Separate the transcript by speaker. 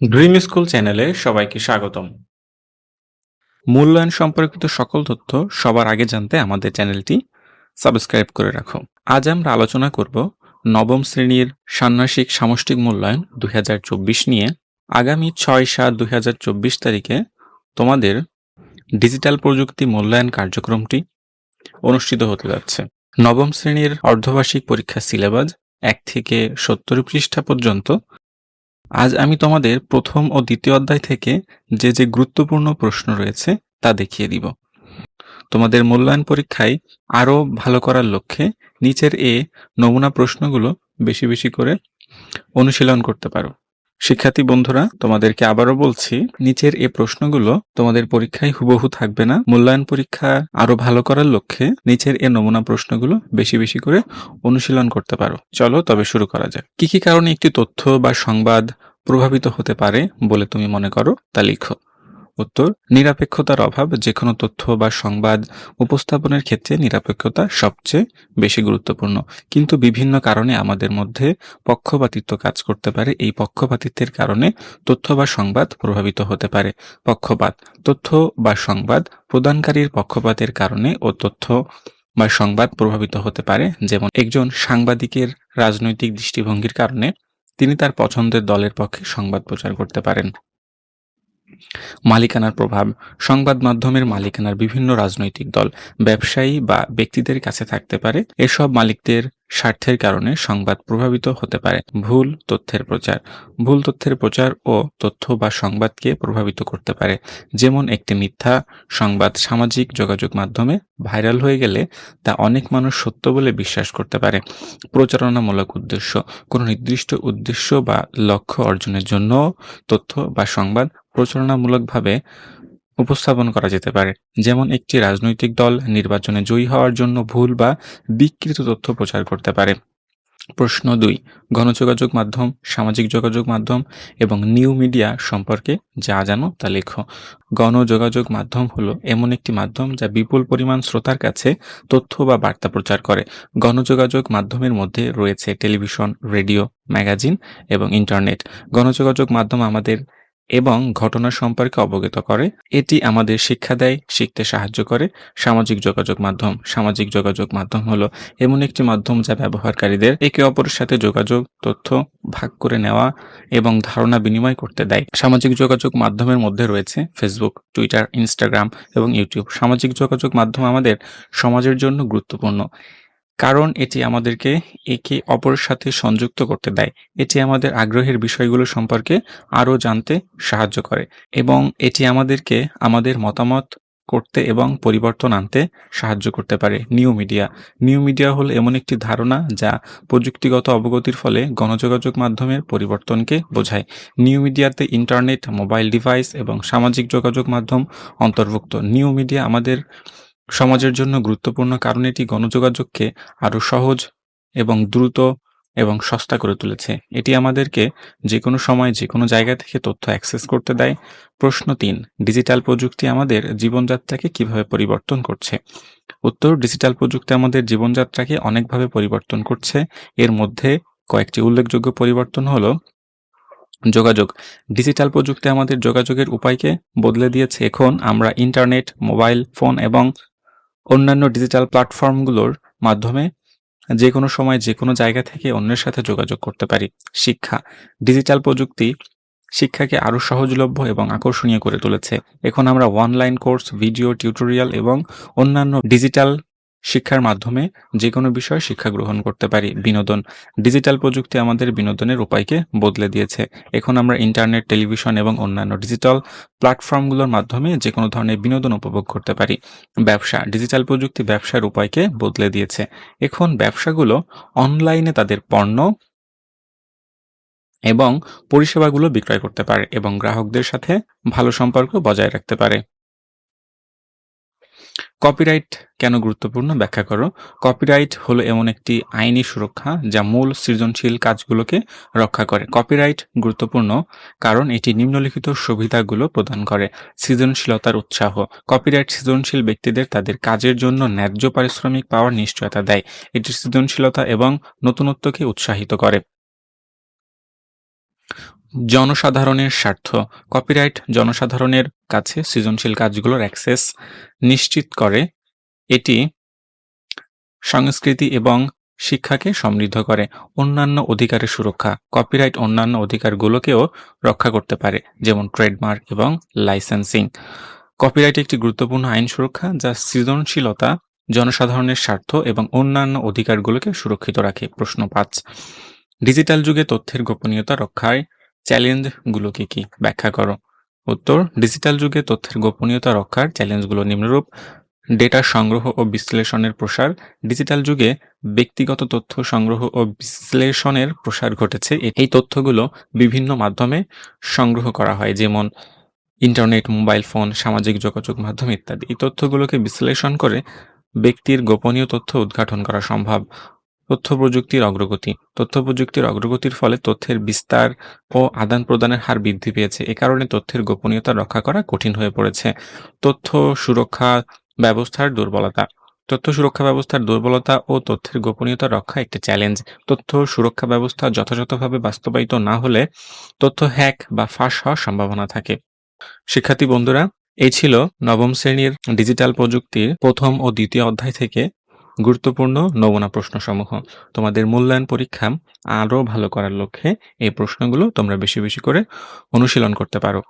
Speaker 1: Dream school চ্যানেলে সবাইকে স্বাগতম। মূল্যায়ন সম্পর্কিত সকল তথ্য সবার আগে জানতে আমাদের চ্যানেলটি সাবস্ক্রাইব করে রাখো। আজ আমরা আলোচনা করব নবম শ্রেণির ষান্মাসিক সামষ্টিক মূল্যায়ন দুই হাজার চব্বিশ নিয়ে। আগামী ছয় সাত দুই তারিখে তোমাদের ডিজিটাল প্রযুক্তি মূল্যায়ন কার্যক্রমটি অনুষ্ঠিত হতে যাচ্ছে। নবম শ্রেণির অর্ধবার্ষিক পরীক্ষা সিলেবাস এক থেকে সত্তর পৃষ্ঠা পর্যন্ত আজ আমি তোমাদের প্রথম ও দ্বিতীয় অধ্যায় থেকে যে যে গুরুত্বপূর্ণ প্রশ্ন রয়েছে তা দেখিয়ে দিব। তোমাদের মূল্যায়ন পরীক্ষায় আরও ভালো করার লক্ষ্যে নিচের এ নমুনা প্রশ্নগুলো বেশি বেশি করে অনুশীলন করতে পারো। শিক্ষার্থী বন্ধুরা, তোমাদেরকে আবারও বলছি, নিচের এ প্রশ্নগুলো তোমাদের পরীক্ষায় হুবহু থাকবে না। মূল্যায়ন পরীক্ষা আরও ভালো করার লক্ষ্যে নিচের এ নমুনা প্রশ্নগুলো বেশি বেশি করে অনুশীলন করতে পারো। চলো তবে শুরু করা যাক। কি কি কারণে একটি তথ্য বা সংবাদ প্রভাবিত হতে পারে বলে তুমি মনে করো? তা লিখো। উত্তর, নিরপেক্ষতার অভাব যে কোনো তথ্য বা সংবাদ উপস্থাপনের ক্ষেত্রে নিরপেক্ষতা সবচেয়ে বেশি গুরুত্বপূর্ণ। কিন্তু বিভিন্ন কারণে আমাদের মধ্যে পক্ষপাতিত্ব কাজ করতে পারে। এই পক্ষপাতিত্বের কারণে তথ্য বা সংবাদ প্রভাবিত হতে পারে। পক্ষপাত, তথ্য বা সংবাদ প্রদানকারীর পক্ষপাতের কারণে ও তথ্য বা সংবাদ প্রভাবিত হতে পারে। যেমন একজন সাংবাদিকের রাজনৈতিক দৃষ্টিভঙ্গির কারণে তিনি তার পছন্দের দলের পক্ষে সংবাদ প্রচার করতে পারেন। মালিকানার প্রভাব, সংবাদ মাধ্যমের মালিকানার বিভিন্ন রাজনৈতিক দল, ব্যবসায়ী বা ব্যক্তিদের কাছে থাকতে পারে। এসব মালিকদের স্বার্থের কারণে সংবাদ প্রভাবিত হতে পারে। ভুল তথ্যের প্রচার, ভুল তথ্যের প্রচার ও তথ্য বা সংবাদকে প্রভাবিত করতে পারে। যেমন একটি মিথ্যা সংবাদ সামাজিক যোগাযোগ মাধ্যমে ভাইরাল হয়ে গেলে তা অনেক মানুষ সত্য বলে বিশ্বাস করতে পারে। প্রচারণামূলক উদ্দেশ্য, কোনো নির্দিষ্ট উদ্দেশ্য বা লক্ষ্য অর্জনের জন্য তথ্য বা সংবাদ প্রচারণামূলকভাবে উপস্থাপন করা যেতে পারে। যেমন একটি রাজনৈতিক দল নির্বাচনে জয়ী হওয়ার জন্য ভুল বা বিকৃত তথ্য প্রচার করতে পারে। প্রশ্ন দুই, গণযোগাযোগ মাধ্যম, সামাজিক যোগাযোগ মাধ্যম এবং নিউ মিডিয়া সম্পর্কে যা জানো তা লেখো। গণযোগাযোগ মাধ্যম হলো এমন একটি মাধ্যম যা বিপুল পরিমাণ শ্রোতার কাছে তথ্য বা বার্তা প্রচার করে। গণযোগাযোগ মাধ্যমের মধ্যে রয়েছে টেলিভিশন, রেডিও, ম্যাগাজিন এবং ইন্টারনেট। গণযোগাযোগ মাধ্যম আমাদের এবং ঘটনা সম্পর্কে অবগত করে। এটি আমাদের শিক্ষা দেয়, শিখতে সাহায্য করে। সামাজিক যোগাযোগ মাধ্যম, সামাজিক যোগাযোগ মাধ্যম হলো এমন একটি মাধ্যম যা ব্যবহারকারীদের একে অপরের সাথে যোগাযোগ, তথ্য ভাগ করে নেওয়া এবং ধারণা বিনিময় করতে দেয়। সামাজিক যোগাযোগ মাধ্যমের মধ্যে রয়েছে ফেসবুক টুইটার ইনস্টাগ্রাম এবং ইউটিউব সামাজিক যোগাযোগ মাধ্যম আমাদের সমাজের জন্য গুরুত্বপূর্ণ। কারণ এটি আমাদেরকে একে অপরের সাথে সংযুক্ত করতে দেয়। এটি আমাদের আগ্রহের বিষয়গুলো সম্পর্কে আরও জানতে সাহায্য করে এবং এটি আমাদেরকে আমাদের মতামত করতে এবং পরিবর্তন আনতে সাহায্য করতে পারে নিউ মিডিয়া। নিউ মিডিয়া হল এমন একটি ধারণা যা প্রযুক্তিগত অবগতির ফলে গণযোগাযোগ মাধ্যমের পরিবর্তনকে বোঝায়। নিউ মিডিয়াতে ইন্টারনেট, মোবাইল ডিভাইস এবং সামাজিক যোগাযোগ মাধ্যম অন্তর্ভুক্ত। নিউ মিডিয়া আমাদের সমাজের জন্য গুরুত্বপূর্ণ কারণ এটি গণযোগাযোগকে আরও সহজ এবং দ্রুত এবং সস্তা করে তুলেছে। এটি আমাদেরকে যে কোনো সময় যে কোনো জায়গা থেকে তথ্য অ্যাক্সেস করতে দেয়। প্রশ্ন তিন, ডিজিটাল প্রযুক্তি আমাদের জীবনযাত্রাকে কীভাবে পরিবর্তন করছে? উত্তর, ডিজিটাল প্রযুক্তি আমাদের জীবনযাত্রাকে অনেকভাবে পরিবর্তন করছে। এর মধ্যে কয়েকটি উল্লেখযোগ্য পরিবর্তন হলো, যোগাযোগ। ডিজিটাল প্রযুক্তি আমাদের যোগাযোগের উপায়কে বদলে দিয়েছে। এখন আমরা ইন্টারনেট, মোবাইল, ফোন এবং অন্যান্য ডিজিটাল প্ল্যাটফর্মগুলোর মাধ্যমে যে কোনো সময় যে কোনো জায়গা থেকে অন্যের সাথে যোগাযোগ করতে পারি। শিক্ষা ডিজিটাল প্রযুক্তি শিক্ষাকে আরও সহজলভ্য এবং আকর্ষণীয় করে তুলেছে। এখন আমরা অনলাইন কোর্স ভিডিও টিউটোরিয়াল এবং অন্যান্য ডিজিটাল শিক্ষার মাধ্যমে যে কোনো বিষয়ে শিক্ষা গ্রহণ করতে পারি। বিনোদন, ডিজিটাল প্রযুক্তি আমাদের বিনোদনের উপায়কে বদলে দিয়েছে। এখন আমরা ইন্টারনেট, টেলিভিশন এবং অন্যান্য ডিজিটাল প্ল্যাটফর্মগুলোর মাধ্যমে যে কোনো ধরনের বিনোদন উপভোগ করতে পারি। ব্যবসা, ডিজিটাল প্রযুক্তি ব্যবসার উপায়কে বদলে দিয়েছে। এখন ব্যবসাগুলো অনলাইনে তাদের পণ্য এবং পরিষেবাগুলো বিক্রয় করতে পারে এবং গ্রাহকদের সাথে ভালো সম্পর্ক বজায় রাখতে পারে। কপিরাইট কেন গুরুত্বপূর্ণ? ব্যাখ্যা করো। কপিরাইট হলো এমন একটি আইনি সুরক্ষা যা মূল সৃজনশীল কাজগুলোকে রক্ষা করে। কপিরাইট গুরুত্বপূর্ণ কারণ এটি নিম্নলিখিত সুবিধাগুলো প্রদান করে, সৃজনশীলতার উৎসাহ। কপিরাইট সৃজনশীল ব্যক্তিদের তাদের কাজের জন্য ন্যায্য পারিশ্রমিক পাওয়ার নিশ্চয়তা দেয়। এটি সৃজনশীলতা এবং নতুনত্বকে উৎসাহিত করে। জনসাধারণের স্বার্থ কপিরাইট জনসাধারণের কাছে সৃজনশীল কাজগুলোর অ্যাক্সেস নিশ্চিত করে, এটি সংস্কৃতি এবং শিক্ষাকে সমৃদ্ধ করে, অন্যান্য অধিকারের সুরক্ষা কপিরাইট অন্যান্য অধিকারগুলোকেও রক্ষা করতে পারে, যেমন ট্রেডমার্ক এবং লাইসেন্সিং কপিরাইট একটি গুরুত্বপূর্ণ আইন সুরক্ষা যা সৃজনশীলতা, জনসাধারণের স্বার্থ এবং অন্যান্য অধিকারগুলোকে সুরক্ষিত রাখে। প্রশ্ন পাঁচ ডিজিটাল যুগে তথ্যের গোপনীয়তা রক্ষায় চ্যালেঞ্জগুলো কি কি ব্যাখ্যা করো? উত্তর, ডিজিটাল যুগে তথ্যের গোপনীয়তা রক্ষার চ্যালেঞ্জগুলো নিম্নরূপ। ডেটা সংগ্রহ ও বিশ্লেষণের প্রসার। ডিজিটাল যুগে ব্যক্তিগত তথ্য সংগ্রহ ও বিশ্লেষণের প্রসার ঘটেছে। এই তথ্যগুলো বিভিন্ন মাধ্যমে সংগ্রহ করা হয়, যেমন ইন্টারনেট, মোবাইল ফোন, সামাজিক যোগাযোগ মাধ্যম ইত্যাদি। এই তথ্যগুলোকে বিশ্লেষণ করে ব্যক্তির গোপনীয় তথ্য উদ্ঘাটন করা সম্ভব। তথ্য প্রযুক্তির অগ্রগতি। তথ্য প্রযুক্তির অগ্রগতির ফলে তথ্যের বিস্তার ও আদান প্রদানের হার বৃদ্ধি পেয়েছে। এ কারণে তথ্যের গোপনীয়তা রক্ষা করা কঠিন হয়ে পড়েছে। তথ্য সুরক্ষা ব্যবস্থার দুর্বলতা। তথ্য সুরক্ষা ব্যবস্থার দুর্বলতা ও তথ্যের গোপনীয়তা রক্ষা একটি চ্যালেঞ্জ। তথ্য সুরক্ষা ব্যবস্থা যথাযথভাবে বাস্তবায়িত না হলে তথ্য হ্যাক বা ফাঁস হওয়ার সম্ভাবনা থাকে। শিক্ষার্থী বন্ধুরা, এই ছিল নবম শ্রেণির ডিজিটাল প্রযুক্তির প্রথম ও দ্বিতীয় অধ্যায় থেকে গুরুত্বপূর্ণ নমুনা প্রশ্নসমূহ। তোমাদের মূল্যায়ন পরীক্ষা আরও ভালো করার লক্ষ্যে এই প্রশ্নগুলো তোমরা বেশি বেশি করে অনুশীলন করতে পারো।